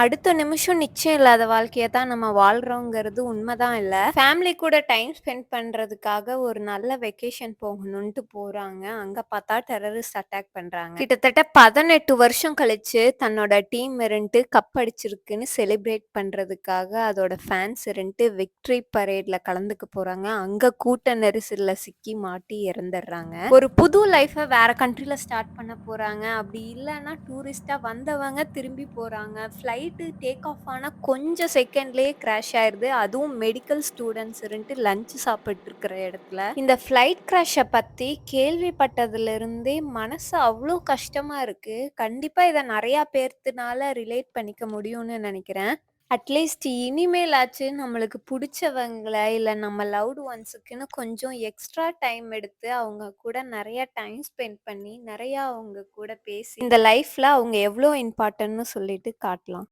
அடுத்த நிமிஷம் நிச்சயம் இல்லாத வாழ்க்கையை தான் நம்ம வாழ்றோங்கிறது உண்மைதான் இல்லை ஃபேமிலி கூட டைம் ஸ்பெண்ட் பண்றதுக்காக ஒரு நல்ல வெக்கேஷன் போகணுன்ட்டு போறாங்க. அங்க பார்த்தா டெரரிஸ்ட் அட்டாக் பண்றாங்க. கிட்டத்தட்ட 18 வருஷம் கழிச்சு தன்னோட டீம் இருந்துட்டு கப் அடிச்சிருக்குன்னு செலிப்ரேட் பண்றதுக்காக அதோட ஃபேன்ஸ் இருந்துட்டு விக்டரி பரேட்ல கலந்துக்க போறாங்க. அங்க கூட்ட நெரிசல்ல சிக்கி மாட்டி இறந்துடுறாங்க. ஒரு புது லைஃப்பை வேற கண்ட்ரில ஸ்டார்ட் பண்ண போறாங்க. அப்படி இல்லைன்னா டூரிஸ்ட்டா வந்தவங்க திரும்பி போறாங்க. ஃப்ளைட்டு டேக் ஆஃப் ஆனால் கொஞ்சம் செகண்ட்லேயே கிராஷ் ஆயிருது. அதுவும் மெடிக்கல் ஸ்டூடெண்ட்ஸ் இருந்துட்டு லஞ்ச் சாப்பிட்டு இருக்கிற இடத்துல. இந்த ஃப்ளைட் கிராஷை பற்றி கேள்விப்பட்டதுலேருந்தே மனசு அவ்வளோ கஷ்டமாக இருக்குது கண்டிப்பாக இதை நிறையா பேர்த்துனால ரிலேட் பண்ணிக்க முடியும்னு நினைக்கிறேன் அட்லீஸ்ட் இனிமேலாச்சு நம்மளுக்கு பிடிச்சவங்கள இல்லை நம்ம லவ்டு ஒன்ஸுக்குன்னு கொஞ்சம் எக்ஸ்ட்ரா டைம் எடுத்து அவங்க கூட நிறையா டைம் ஸ்பெண்ட் பண்ணி, நிறையா அவங்க கூட பேசி, இந்த லைஃப்பில் அவங்க எவ்வளோ இம்பார்ட்டன்ட்னு சொல்லிட்டு காட்டலாம்.